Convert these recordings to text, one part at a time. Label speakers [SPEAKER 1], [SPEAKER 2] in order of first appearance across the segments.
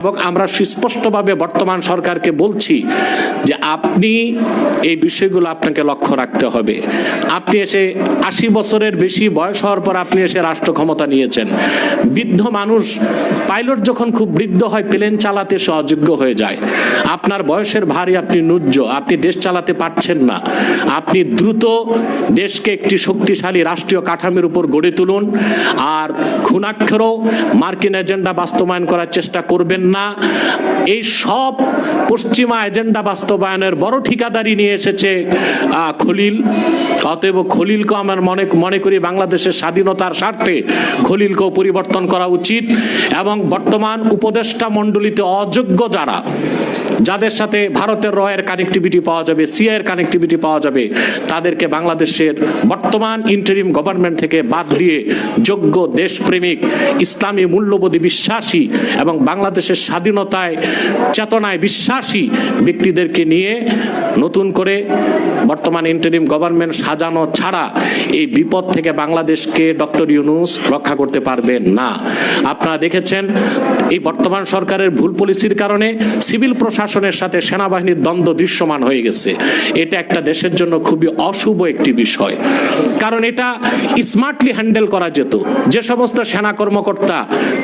[SPEAKER 1] এবং আমরা সুস্পষ্টভাবে বর্তমান সরকারকে বলছি যে আপনি এই বিষয়গুলো আপনাকে লক্ষ্য রাখতে হবে। আপনি এসে আশি বছরের বেশি বয়স হওয়ার পর আপনি এসে রাষ্ট্র ক্ষমতা নিয়েছেন। বৃদ্ধ মানুষ পাইলট যখন খুব বৃদ্ধ হয়, প্লেন চালাতে সে অযোগ্য হয়ে যায়। আপনার বয়সের ভারী, আপনি নুজ্জ আপনি দেশ চালাতে পারছেন না। আপনি দ্রুত দেশকে একটি শক্তিশালী রাষ্ট্রীয় কাঠামোর উপর গড়ে তুলুন। আর খুনাক্ষরও মার্কিন এজেন্ডা বাস্তবায়ন করার চেষ্টা করবেন না। এই সব পশ্চিমা এজেন্ডা বাস্তবায়নের বড় ঠিকাদারি নিয়ে এসেছে খলিল। অতএব খলিলকে আমার মনে মনে করি বাংলাদেশের স্বাধীনতার স্বার্থে খলিলকেও পরিবর্তন করা উচিত এবং বর্তমান উপদেষ্টা মণ্ডলীতে অযোগ্য যারা যাদের সাথে ভারতের রয়ের কানেক্টিভিটি পাওয়া যাবে সিআইয়ের কানেক্টিভিটি পাওয়া যাবে, তাদেরকে বাংলাদেশের বর্তমান ইন্টারিম গভর্নমেন্ট থেকে বাদ দিয়ে যোগ্য দেশপ্রেমিক, ইসলামী মূল্যবোধী বিশ্বাসী এবং বাংলাদেশের স্বাধীনতায় চেতনায় বিশ্বাসী ব্যক্তিদেরকে নিয়ে নতুন করে বর্তমান ইন্টারিম গভর্নমেন্ট সাজানো ছাড়া এই বিপদ থেকে বাংলাদেশকে ডক্টর ইউনুস রক্ষা করতে পারবেন না। আপনারা দেখেছেন, এই বর্তমান সরকারের ভুল পলিসির কারণে সিভিল প্রশাসনের সাথে সেনাবাহিনীর দ্বন্দ্ব দৃশ্যমান হয়ে গেছে। এটা একটা দেশের জন্য খুবই অশুভ একটি বিষয়। কারণ এটা স্মার্টলি হ্যান্ডেল করা যেত। যে সমস্ত সেনা কর্মকর্তা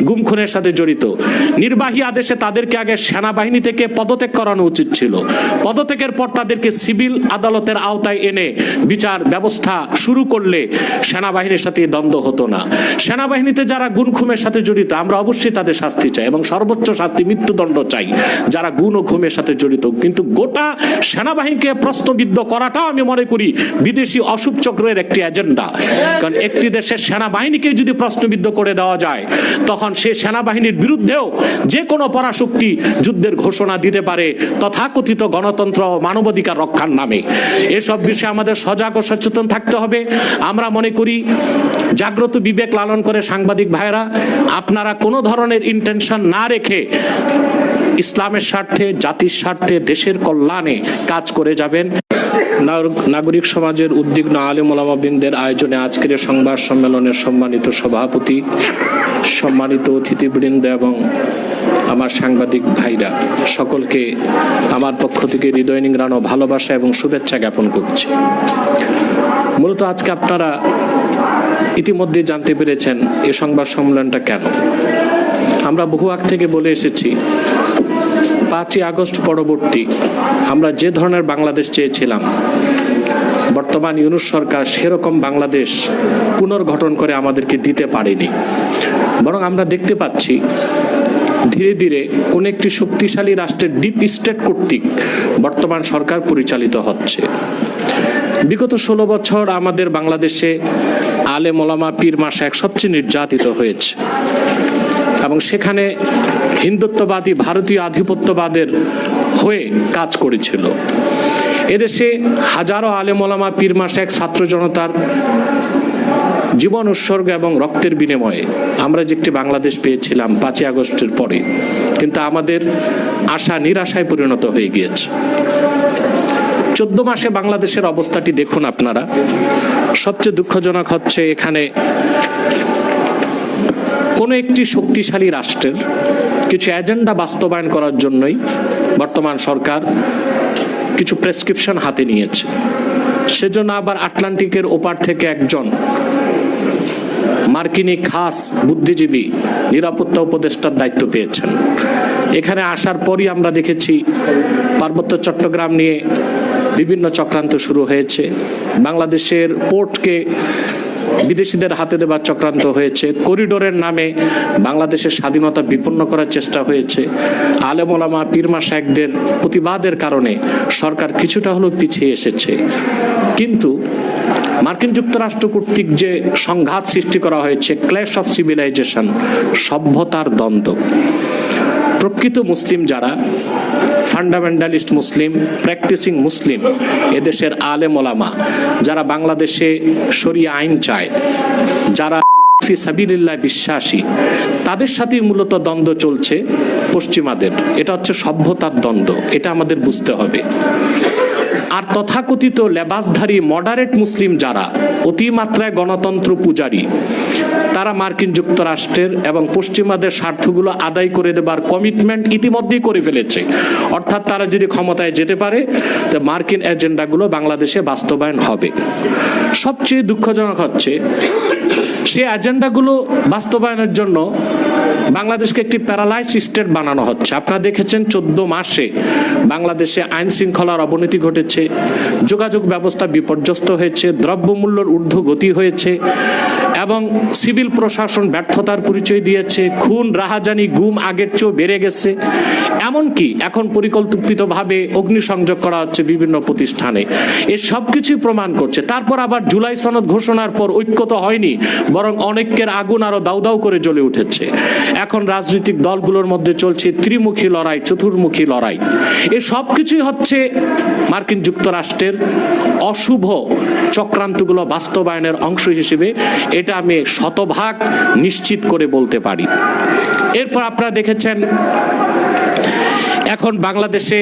[SPEAKER 1] গুম খুনের সাথে জড়িত, নির্বাহী আদেশে তাদেরকে আগে সেনাবাহিনী থেকে পদত্যাগ করানো উচিত ছিল। পদত্যাগের পর তাদেরকে সিভিল আদালতের আওতায় এনে বিচার ব্যবস্থা শুরু করলে সেনাবাহিনীর সাথে দ্বন্দ্ব হতো না। সেনাবাহিনীতে যারা গুণ খুমের সাথে জড়িত, আমরা অবশ্যই তাদের শাস্তি চাই এবং সর্বোচ্চ শাস্তি মৃত্যুদণ্ড চাই। যারা গুণ ও ঘুমের সাথে জড়িত। কিন্তু গোটা সেনাবাহিনীকে প্রশ্নবিদ্ধ করাটাও আমি মনে করি বিদেশি অশুভ চক্রের একটি এজেন্ডা। কারণ একটি দেশের সেনাবাহিনীকে যদি প্রশ্নবিদ্ধ করে দেওয়া যায়, তখন সে সেনাবাহিনীর বিরুদ্ধেও যে কোনো পরাশক্তি যুদ্ধের ঘোষণা দিতে পারে তথাকথিত গণতন্ত্র মানবাধিকার রক্ষার নামে। এসব বিষয়ে আমাদের সজাগ ও সচেতন থাকতে হবে। আমরা মনে করি, জাগ্রত বিবেক লালন করে সাংবাদিক ভাইরা আপনারা কোনো ধরনের ইন্টেনশন না রেখে ইসলামের স্বার্থে, জাতির স্বার্থে, দেশের কল্যাণে কাজ করে যাবেন। নাগর- নাগরিক সমাজের উদ্বিগ্ন আলিম ওলামাবিনদের আয়োজনে আজকের সংবাদ সম্মেলনের সম্মানিত সভাপতি, সম্মানিত অতিথিবৃন্দ এবং আমার সাংবাদিক ভাইরা, সকলকে আমার পক্ষ থেকে হৃদয় নিংড়ানো ভালোবাসা এবং শুভেচ্ছা জ্ঞাপন করছি। মূলত আজকে আপনারা ইতিমধ্যে জানতে পেরেছেন এ সংবাদ সম্মেলনটা কেন। আমরা বহু আগ থেকে বলে এসেছি পাঁচই আগস্ট পরবর্তী আমরা যে ধরনের বাংলাদেশ চেয়েছিলাম। বর্তমান ইউনুস সরকার সেরকম বাংলাদেশ পুনর্গঠন করে আমাদেরকে দিতে পারেনি। বরং আমরা দেখতে পাচ্ছি ধীরে ধীরে কোন একটি শক্তিশালী রাষ্ট্রের ডিপ স্টেট কর্তৃক বর্তমান সরকার পরিচালিত হচ্ছে। বিগত ষোলো বছর আমাদের বাংলাদেশে আলে মোলামা পীর মাসাক সবচেয়ে নির্যাতিত হয়েছে। এবং সেখানে হিন্দুত্ববাদী, ভারতীয় আধিপত্যবাদের হয়ে কাজ করেছিল। এদেশে হাজারো আলেমোলামা পীরমা এক ছাত্র জনতার জীবন উৎসর্গ এবং রক্তের বিনিময়ে আমরা যে একটি বাংলাদেশ পেয়েছিলাম পাঁচই আগস্টের পরে, কিন্তু আমাদের আশা নিরাশায় পরিণত হয়ে গিয়েছে। চোদ্দ মাসে বাংলাদেশের অবস্থাটি দেখুন আপনারা। সবচেয়ে দুঃখজনক হচ্ছে এখানে কোনো একটি শক্তিশালী রাষ্ট্রের কিছু এজেন্ডা বাস্তবায়ন করার জন্যই বর্তমান সরকার কিছু প্রেসক্রিপশন হাতে নিয়েছে। সেজন্য আবার আটলান্টিকের ওপার থেকে একজন মার্কিনী খাস বুদ্ধিজীবী, নিরাপত্তা উপদেষ্টার দায়িত্ব পেয়েছেন। এখানে আসার পরই আমরা দেখেছি পার্বত্য চট্টগ্রাম নিয়ে বিভিন্ন চক্রান্ত শুরু হয়েছে। বাংলাদেশের পোর্টকে বিদেশিদের হাতে দেবার চক্রান্ত হয়েছে। করিডোরের নামে বাংলাদেশের স্বাধীনতা বিপন্ন করার চেষ্টা হয়েছে। আলেমোলামা পীরমা শেখদের প্রতিবাদের কারণে সরকার কিছুটা হলেও পিছিয়ে এসেছে। কিন্তু মার্কিন যুক্তরাষ্ট্র কর্তৃক যে সংঘাত সৃষ্টি করা হয়েছে ক্ল্যাশ অফ সিভিলাইজেশন সভ্যতার দ্বন্দ্ব। প্রকৃত মুসলিম যারা ফান্ডামেন্টালিস্ট মুসলিম প্র্যাকটিসিং মুসলিম, এদেশের আলেম ওলামা, যারা বাংলাদেশে শরিয়া আইন চায়, যারা বিশ্বাসী, তাদের সাথেই মূলত দ্বন্দ্ব চলছে পশ্চিমাদের। এটা হচ্ছে সভ্যতার দ্বন্দ্ব, এটা আমাদের বুঝতে হবে। আর তথাকথিত লেবাসধারী মডারেট মুসলিম যারা, অতিমাত্রায় গণতন্ত্র পূজারী তারা মার্কিন যুক্তরাষ্ট্রের এবং পশ্চিমাদের স্বার্থগুলো আদায় করে দেবার কমিটমেন্ট ইতিমধ্যেই করে ফেলেছে। অর্থাৎ তারা যদি ক্ষমতায় যেতে পারে, তো মার্কিন এজেন্ডাগুলো বাংলাদেশে বাস্তবায়ন হবে। সবচেয়ে দুঃখজনক হচ্ছে সেই এজেন্ডাগুলো বাস্তবায়নের জন্য বাংলাদেশকে একটি প্যারালাইজ স্টেট বানানো হচ্ছে। আপনারা দেখেছেন চোদ্দ মাসে বাংলাদেশে আইন শৃঙ্খলার অবনতি ঘটেছে, যোগাযোগ ব্যবস্থা বিপর্যস্ত হয়েছে, দ্রব্যমূল্যর ঊর্ধ্বগতি হয়েছে এবং সিভিল প্রশাসন ব্যর্থতার পরিচয় দিয়েছে, খুন, রাহাজানি, গুম আগের চেয়েও বেড়ে গেছে। এমনকি এখন পরিকল্পিতভাবে অগ্নিসংযোগ করা হচ্ছে বিভিন্ন প্রতিষ্ঠানে। এ সব কিছুই প্রমাণ করছে। তারপর আবার জুলাই সনদ ঘোষণার পর ঐক্য তো হয়নি, বরং অনেকের আগুন আরও দাউ দাউ করে জ্বলে উঠেছে। এখন রাজনৈতিক দলগুলোর মধ্যে চলছে ত্রিমুখী লড়াই, চতুর্মুখী লড়াই। এই সব কিছুই হচ্ছে মার্কিন যুক্তরাষ্ট্রের অশুভ চক্রান্তগুলো বাস্তবায়নের অংশ হিসেবে। এটা আমি শতভাগ নিশ্চিত করে বলতে পারি। এরপর আপনারা দেখেছেন, এখন বাংলাদেশে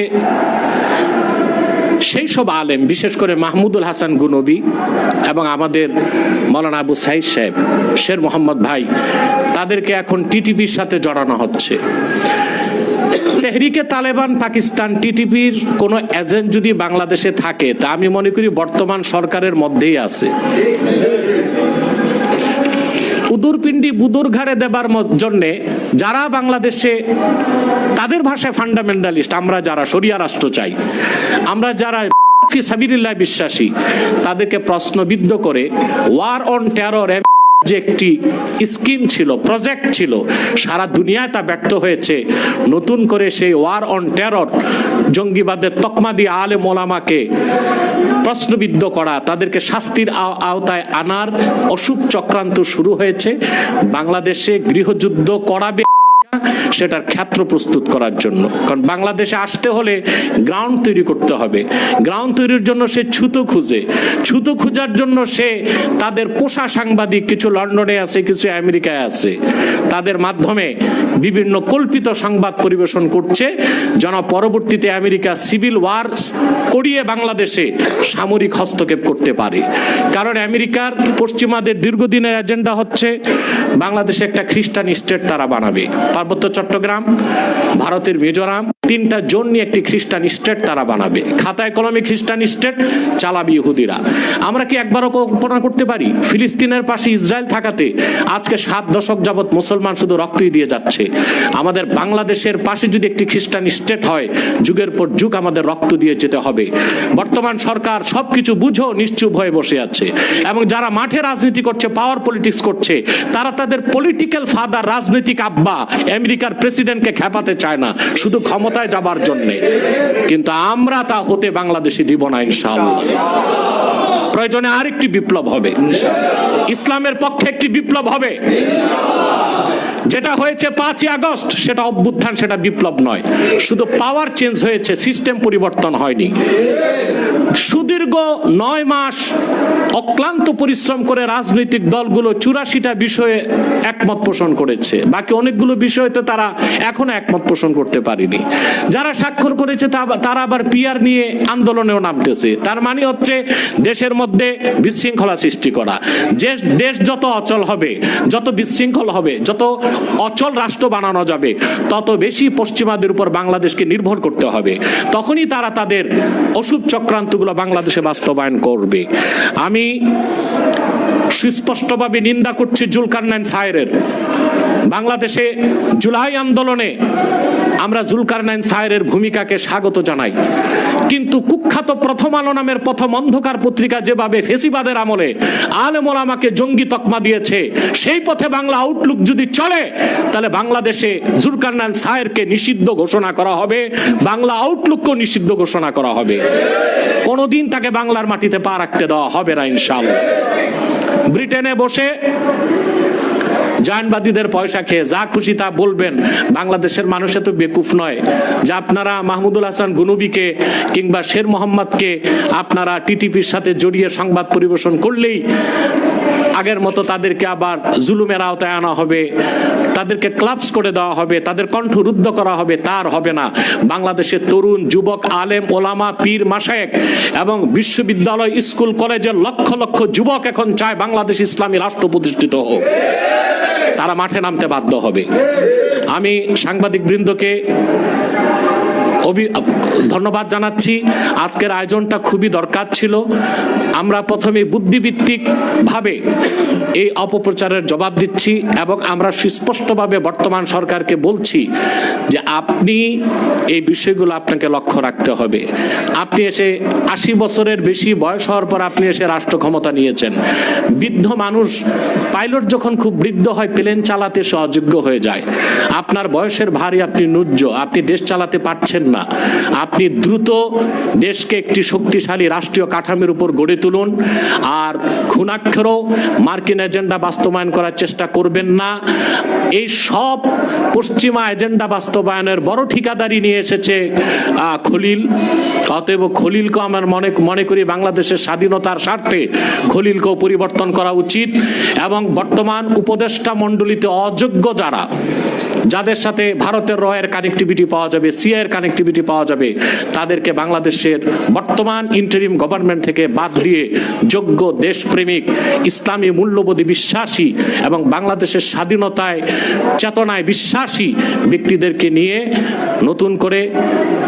[SPEAKER 1] সেই সব আলেম, বিশেষ করে মাহমুদুল হাসান গুনবি এবং আমাদের মৌলানা আবু সাইদ সাহেব, শের মোহাম্মদ ভাই, তাদেরকে এখন টিটিপির সাথে জড়ানো হচ্ছে। তেহরিকে তালেবান, পাকিস্তান টিটিপির কোনো এজেন্ট যদি বাংলাদেশে থাকে, তা আমি মনে করি বর্তমান সরকারের মধ্যেই আছে। উদুরপিণ্ডি বুদুর ঘাড়ে দেবার জন্যে যারা বাংলাদেশে তাদের ভাষায় ফান্ডামেন্টালিস্ট আমরা যারা সরিয়া রাষ্ট্র চাই, আমরা যারা বিশ্বাসী, তাদেরকে প্রশ্নবিদ্ধ করে ওয়ার অন টেরর যে একটি স্কিম ছিল, প্রজেক্ট ছিল, সারা দুনিয়ায় তা ব্যক্ত হয়েছে। নতুন করে সেই ওয়ার অন টেরর জঙ্গিবাদের তকমা দিয়ে আলে মোলামাকে প্রশ্নবিদ্ধ করা, তাদেরকে শাস্তির আও- আওতায় আনার অশুভ চক্রান্ত শুরু হয়েছে। বাংলাদেশে গৃহযুদ্ধ করাবে সেটার ক্ষেত্র প্রস্তুত করার জন্য। কারণ বাংলাদেশে আসতে হলে গ্রাউন্ড তৈরি করতে হবে। গ্রাউন্ড তৈরির জন্য সে ছুতো খুঁজে। ছুতো খোঁজার জন্য সে তাদের পোষা সাংবাদিক, কিছু লন্ডনে আছে, কিছু আমেরিকায় আছে। তাদের মাধ্যমে বিভিন্ন কল্পিত সংবাদ পরিবেশন করছে। যেন পরবর্তীতে আমেরিকা সিভিল ওয়ার করিয়ে বাংলাদেশে সামরিক হস্তক্ষেপ করতে পারে। কারণ আমেরিকার পশ্চিমাদের দীর্ঘদিনের এজেন্ডা হচ্ছে, বাংলাদেশে একটা খ্রিস্টান স্টেট তারা বানাবে। পার্বত্য চট্টগ্রাম, ভারতের মিজোরাম, তিনটা জোন নিয়ে একটি খ্রিস্টান স্টেট তারা বানাবে। খাতায় কলমে খ্রিস্টান স্টেট, চালাবে ইহুদিরা। আমরা কি একবারও কল্পনা করতে পারি? ফিলিস্তিনের পাশে ইসরায়েল থাকাতে আজকে সাত দশক যাবৎ মুসলমান শুধু রক্তই দিয়ে যাচ্ছে। আমাদের বাংলাদেশের পাশে যদি একটি খ্রিস্টান স্টেট হয়, যুগের পর যুগ আমাদের রক্ত দিয়ে যেতে হবে। বর্তমান সরকার সবকিছু বুঝো নিশ্চুপ হয়ে বসে আছে। এবং যারা মাঠে রাজনীতি করছে পাওয়ার পলিটিক্স করছে, তারা তাদের পলিটিক্যাল ফাদার রাজনৈতিক আব্বা আমেরিকার প্রেসিডেন্টকে খেপাতে চায় না, শুধু ক্ষমতায় যাবার জন্য। কিন্তু আমরা তা হতে বাংলাদেশে দিব না, ইনশাআল্লাহ। প্রয়োজনে আরেকটি বিপ্লব হবে। ইসলামের পক্ষে একটি বিপ্লব হবে। যেটা হয়েছে পাঁচই আগস্ট, সেটা অভ্যুত্থান, সেটা বিপ্লব নয়। শুধু পাওয়ার চেঞ্জ হয়েছে সিস্টেম পরিবর্তন হয়নি। সুদীর্ঘ নয় মাস অক্লান্ত পরিশ্রম করে রাজনৈতিক দলগুলো চুরাশিটা বিষয়ে একমত পোষণ করেছে। বাকি অনেকগুলো বিষয়তে তারা এখনও একমত পোষণ করতে পারেনি। যারা স্বাক্ষর করেছে তারা আবার পিয়ার নিয়ে আন্দোলনেও নামতেছে। তার মানে হচ্ছে দেশের মধ্যে বিশৃঙ্খলা সৃষ্টি করা। যে দেশ যত অচল হবে, যত বিশৃঙ্খল হবে, যত অচল রাষ্ট্র বানানো যাবে। তত বেশি পশ্চিমাদের উপর বাংলাদেশকে নির্ভর করতে হবে। তখনই তারা তাদের অশুভ চক্রান্তগুলো বাংলাদেশে বাস্তবায়ন করবে। আমি সুস্পষ্টভাবে নিন্দা করছি জুলকারনাইন সায়েরের। বাংলাদেশে জুলাই আন্দোলনে আমরা জুলকারনাইন সায়েরের ভূমিকাকে স্বাগত জানাই। কিন্তু কুখ্যাত প্রথম আলো নামের প্রথম অন্ধকার পত্রিকা যেভাবে ফেসিবাদের আমলে আলেমোল আমাকে জঙ্গি তকমা দিয়েছে, সেই পথে বাংলা আউটলুক যদি চলে, তাহলে বাংলাদেশে জুলকারনাইন সায়েরকে নিষিদ্ধ ঘোষণা করা হবে, বাংলা আউটলুককেও নিষিদ্ধ ঘোষণা করা হবে। কোনোদিন তাকে বাংলার মাটিতে পা রাখতে দেওয়া হবে না, ইনশাআল্লাহ। ব্রিটেনে বসে জায়নবাদীদের পয়সা খেয়ে যা খুশি তা বলবেন। বাংলাদেশের মানুষ এত বেকুফ নয় যে আপনারা মাহমুদুল হাসান গুনুবিকে কিংবা শের মোহাম্মদকে আপনারা টিটিপির সাথে জড়িয়ে সংবাদ পরিবেশন করলেই আগের মতো তাদেরকে আবার জুলুমের আওতায় আনা হবে, তাদেরকে ক্লাবস করে দেওয়া হবে, তাদের কণ্ঠ রুদ্ধ করা হবে, তার হবে না। বাংলাদেশের তরুণ, যুবক, আলেম, ওলামা, পীর মাসায়েক এবং বিশ্ববিদ্যালয়, স্কুল, কলেজের লক্ষ লক্ষ যুবক এখন চায় বাংলাদেশ ইসলামী রাষ্ট্র প্রতিষ্ঠিত হোক। তারা মাঠে নামতে বাধ্য হবে। আমি সাংবাদিক বৃন্দকে অভি- ধন্যবাদ জানাচ্ছি। আজকের আয়োজনটা খুবই দরকার ছিল। আমরা প্রথমে বুদ্ধিভিত্তিক ভাবে এই অপপ্রচারের জবাব দিচ্ছি এবং আমরা সুস্পষ্টভাবে বর্তমান সরকারকে বলছি যে আপনি এই বিষয়গুলো আপনাকে লক্ষ্য রাখতে হবে। আপনি এসে আশি বছরের বেশি বয়স হওয়ার পর আপনি এসে রাষ্ট্র ক্ষমতা নিয়েছেন। বৃদ্ধ মানুষ পাইলট যখন খুব বৃদ্ধ হয়, প্লেন চালাতে সে অযোগ্য হয়ে যায়। আপনার বয়সের ভারী আপনি নুজ্জ আপনি দেশ চালাতে পারছেন না। আপনি দ্রুত দেশকে একটি শক্তিশালী রাষ্ট্রীয় কাঠামোর উপর গড়ে তুলুন। আর খুনাক্ষরও মার্কিন এজেন্ডা বাস্তবায়ন করার চেষ্টা করবেন না। এই সব পশ্চিমা এজেন্ডা বাস্তবায়নের বড় ঠিকাদারি নিয়ে এসেছে খলিল। অতএব খলিলকে আমার মনে মনে করি বাংলাদেশের স্বাধীনতার স্বার্থে খলিলকেও পরিবর্তন করা উচিত। এবং বর্তমান উপদেষ্টা মণ্ডলীতে অযোগ্য যারা যাদের সাথে ভারতের রয়ের কানেক্টিভিটি পাওয়া যাবে সিআইয়ের কানেক্টিভিটি পাওয়া যাবে, তাদেরকে বাংলাদেশের বর্তমান ইন্টারিম গভর্নমেন্ট থেকে বাদ দিয়ে যোগ্য দেশপ্রেমিক, ইসলামী মূল্যবোধী বিশ্বাসী এবং বাংলাদেশের স্বাধীনতায় চেতনায় বিশ্বাসী ব্যক্তিদেরকে নিয়ে নতুন করে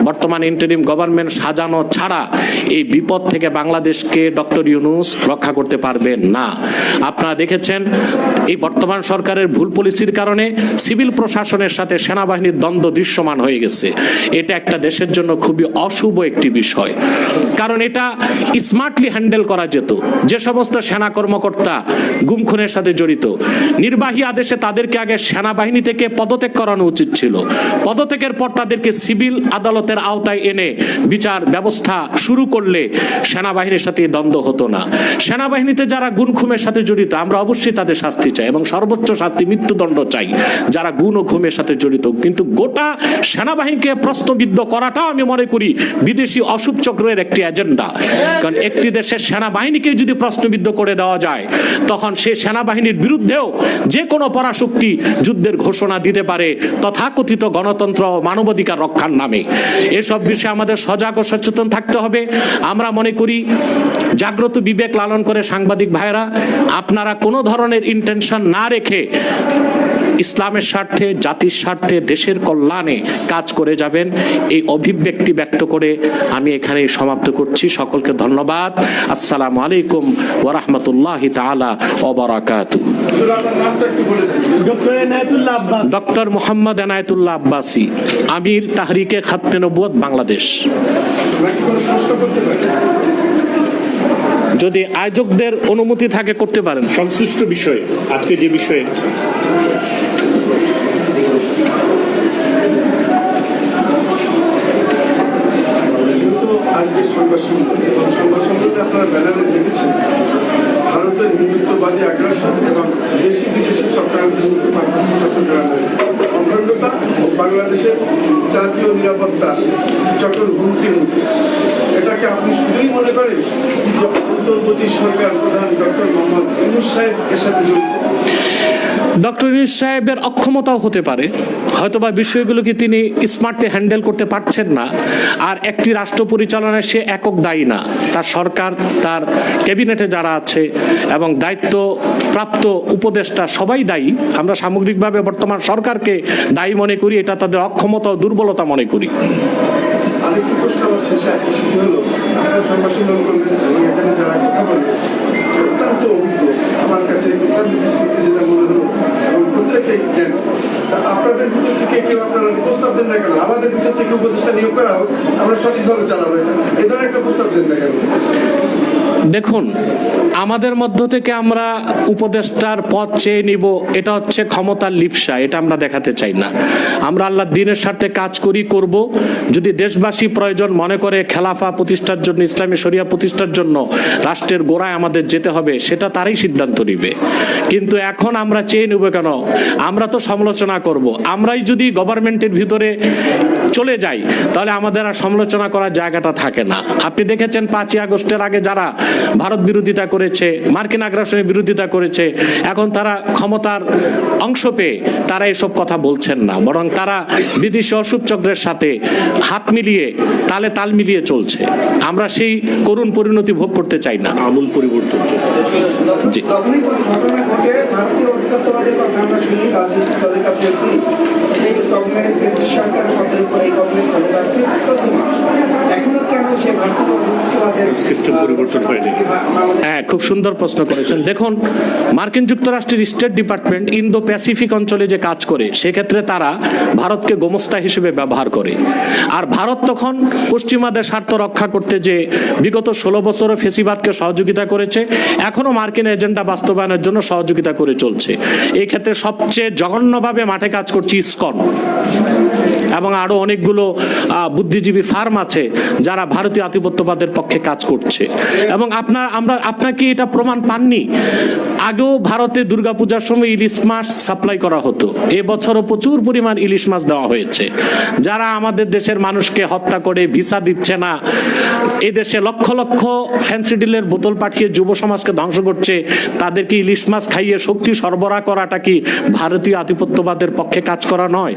[SPEAKER 1] বর্তমান ইন্টারিম গভর্নমেন্ট সাজানো ছাড়া এই বিপদ থেকে বাংলাদেশকে ডক্টর ইউনুস রক্ষা করতে পারবেন না। আপনারা দেখেছেন, এই বর্তমান সরকারের ভুল পলিসির কারণে সিভিল প্রশাসনের সাথে সেনাবাহিনীর দ্বন্দ্ব দৃশ্যমান হয়ে গেছে। এটা একটা দেশের জন্য খুবই অশুভ একটি বিষয়। কারণ এটা স্মার্টলি হ্যান্ডেল করা যেত। যে সমস্ত সেনা কর্মকর্তা গুম খুনের সাথে জড়িত, নির্বাহী আদেশে তাদেরকে আগে সেনাবাহিনী থেকে পদত্যাগ করানো উচিত ছিল। পদত্যাগের পর তাদেরকে সিভিল আদালতের আওতায় এনে বিচার ব্যবস্থা শুরু করলে সেনাবাহিনীর সাথে দ্বন্দ্ব হতো না। সেনাবাহিনীতে যারা গুণ খুমের সাথে জড়িত, আমরা অবশ্যই তাদের শাস্তি চাই এবং সর্বোচ্চ শাস্তি মৃত্যুদণ্ড চাই। যারা গুণ ও ঘুমের সাথে জড়িত। কিন্তু গোটা সেনাবাহিনীকে প্রশ্নবিদ্ধ করাটাও আমি মনে করি বিদেশি অশুভ চক্রের একটি এজেন্ডা। কারণ একটি দেশের সেনাবাহিনীকে যদি প্রশ্নবিদ্ধ করে দেওয়া যায়, তখন সে সেনাবাহিনীর বিরুদ্ধেও যে কোনো পরাশক্তি যুদ্ধের ঘোষণা দিতে পারে তথাকথিত গণতন্ত্র মানবাধিকার রক্ষার নামে। এসব বিষয়ে আমাদের সজাগ ও সচেতন থাকতে হবে। আমরা মনে করি, জাগ্রত বিবেক লালন করে সাংবাদিক ভাইরা আপনারা কোনো ধরনের ইন্টেনশন না রেখে ইসলামের স্বার্থে জাতির স্বার্থে দেশের কল্যাণে কাজ করে যাবেন। এই অভিব্যক্তি ব্যক্ত করে আমি এখানে সমাপ্ত করছি। সকলকে ধন্যবাদ। আসসালামু আলাইকুম ওরহমতুল্লাহ তালা ওবরাকাতু
[SPEAKER 2] ডক্টর
[SPEAKER 1] ডক্টর মোহাম্মদ এনায়েতুল্লাহ আব্বাসী আমির তাহরিকে খাতমে নবুয়ত বাংলাদেশ। যদি আয়োজকদের অনুমতি থাকে করতে পারেন।
[SPEAKER 2] সংশ্লিষ্ট বিষয়ে আজকে যে বিষয়ে।
[SPEAKER 3] আজকে সংবাদ সম্মেলন। এবং সংবাদ সম্মেলনে আপনারা ব্যানারে দেখেছেন ভারতের হিন্দুত্ববাদী আগ্রাসন এবং দেশি বিদেশি চট্টগ্রামের ও বাংলাদেশের জাতীয় নিরাপত্তা চক্র হুমকি মুখে। এটাকে আপনি শুধুই মনে করেন যে অন্তর্বর্তী সরকার প্রধান ডক্টর মোহাম্মদ ইউনুস সাহেব এর সাথে জড়িত।
[SPEAKER 1] ডক্টর ইউনুস সাহেবের অক্ষমতাও হতে পারে। হয়তোবা বিষয়গুলোকে তিনি স্মার্টলি হ্যান্ডেল করতে পারছেন না। আর একটি রাষ্ট্র পরিচালনায় সে একক দায়ী না। তার সরকার, তার ক্যাবিনেটে যারা আছে এবং দায়িত্ব প্রাপ্ত উপদেষ্টা সবাই দায়ী। আমরা সামগ্রিকভাবে বর্তমান সরকারকে দায়ী মনে করি, এটা তাদের অক্ষমতা ও দুর্বলতা মনে করি।
[SPEAKER 3] আমার কাছে যেটা প্রত্যেকেই আপনাদের ভিতর থেকে কেউ আপনারা প্রস্তাব দেন না কেন? আমাদের ভিতর থেকে উপদেষ্টা নিয়োগ করা হোক, আমরা সঠিকভাবে চালাবো এটা। এ ধরনের একটা প্রস্তাব দেন না কেন?
[SPEAKER 1] দেখুন, আমাদের মধ্য থেকে আমরা উপদেষ্টার পথ চেয়ে নিব, এটা হচ্ছে ক্ষমতার লিপসা, এটা আমরা দেখাতে চাই না। আমরা আল্লাহ দিনের স্বার্থে কাজ করি, করব। যদি দেশবাসী প্রয়োজন মনে করে খেলাফা প্রতিষ্ঠার জন্য, ইসলামী শরিয়া প্রতিষ্ঠার জন্য রাষ্ট্রের গোড়ায় আমাদের যেতে হবে, সেটা তারই সিদ্ধান্ত নিবে। কিন্তু এখন আমরা চেয়ে নেব কেন? আমরা তো সমালোচনা করব। আমরাই যদি গভর্নমেন্টের ভিতরে চলে যাই, তাহলে আমাদের আর সমালোচনা করার জায়গাটা থাকে না। আপনি দেখেছেন পাঁচই আগস্টের আগে যারা ভারত বিরোধিতা করেছে মার্কিন আগ্রাসনের বিরোধিতা করেছে এখন তারা ক্ষমতার অংশ পেয়ে তারা এসব কথা বলছেন না বরং তারা বিদেশি অশুভ চক্রের সাথে হাত মিলিয়ে তালে তাল মিলিয়ে চলছে। আমরা সেই করুণ পরিণতি ভোগ করতে চাই না।
[SPEAKER 2] আমূল পরিবর্তন
[SPEAKER 1] জি।
[SPEAKER 2] এখনও পরিবর্তন হয়নি।
[SPEAKER 1] হ্যাঁ খুব সুন্দর প্রশ্ন করেছেন। দেখুন মার্কিন যুক্তরাষ্ট্রের স্টেট ডিপার্টমেন্ট ইন্দো প্যাসিফিক অঞ্চলে যে কাজ করে সেক্ষেত্রে তারা ভারতকে গোমস্তা হিসেবে ব্যবহার করে। আর ভারত তখন পশ্চিমাদের স্বার্থ রক্ষা করতে যে বিগত ষোলো বছরও ফেসিবাদকে সহযোগিতা করেছে এখনও মার্কিন এজেন্ডা বাস্তবায়নের জন্য সহযোগিতা করে চলছে। এই ক্ষেত্রে সবচেয়ে জঘন্যভাবে মাঠে কাজ করছে ইসকন। এবং আরও অনেকগুলো বুদ্ধিজীবী ফার্ম আছে যারা ভারতীয় আধিপত্যবাদের পক্ষে কাজ করছে। এবং আপনার, আমরা আপনাকে এটা প্রমাণ পাননি? আগেও ভারতে দুর্গাপূজার সময় ইলিশ মাছ সাপ্লাই করা হতো। এবছরও প্রচুর পরিমাণ ইলিশ মাছ দেওয়া হয়েছে। যারা আমাদের দেশের মানুষকে হত্যা করে ভিসা দিচ্ছে না এই দেশে লক্ষ লক্ষ ফ্যান্সি ডিলের বোতল পাঠিয়ে যুব সমাজকে ধ্বংস করছে, তাদেরকে ইলিশ মাছ খাইয়ে শক্তি সরবরাহ করাটা কি ভারতীয় আধিপত্যবাদের পক্ষে কাজ করা নয়?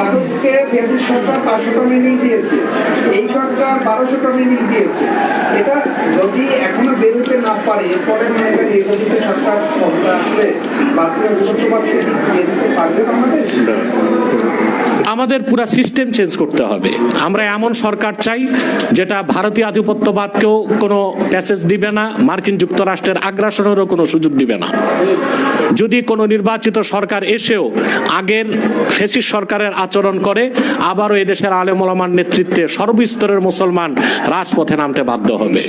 [SPEAKER 4] ভারতকে ব্রিটিশ সরকার পাঁচশো টন এনেই দিয়েছে। এই সরকার বারোশো টন এনেই দিয়েছে। এটা যদি এখনও বেরোতে না পারে, এরপরে মানে একটা নির্বাচিত সরকার ক্ষমতা আসলে ভারতীয় অধিকারবাদকে বেরোতে পারবে আমাদের?
[SPEAKER 1] আমাদের পুরো সিস্টেম চেঞ্জ করতে হবে। আমরা এমন সরকার চাই, যেটা ভারতীয় আধিপত্যবাদকেও কোনো প্যাসেজ দিবে না, মার্কিন যুক্তরাষ্ট্রের আগ্রাসনেরও কোনো সুযোগ দিবে না। যদি কোনো নির্বাচিত সরকার এসেও আগের ফেসিস সরকারের আচরণ করে, আবারও এদেশের আলেমলামার নেতৃত্বে সর্বস্তরের মুসলমান রাজপথে নামতে বাধ্য হবে।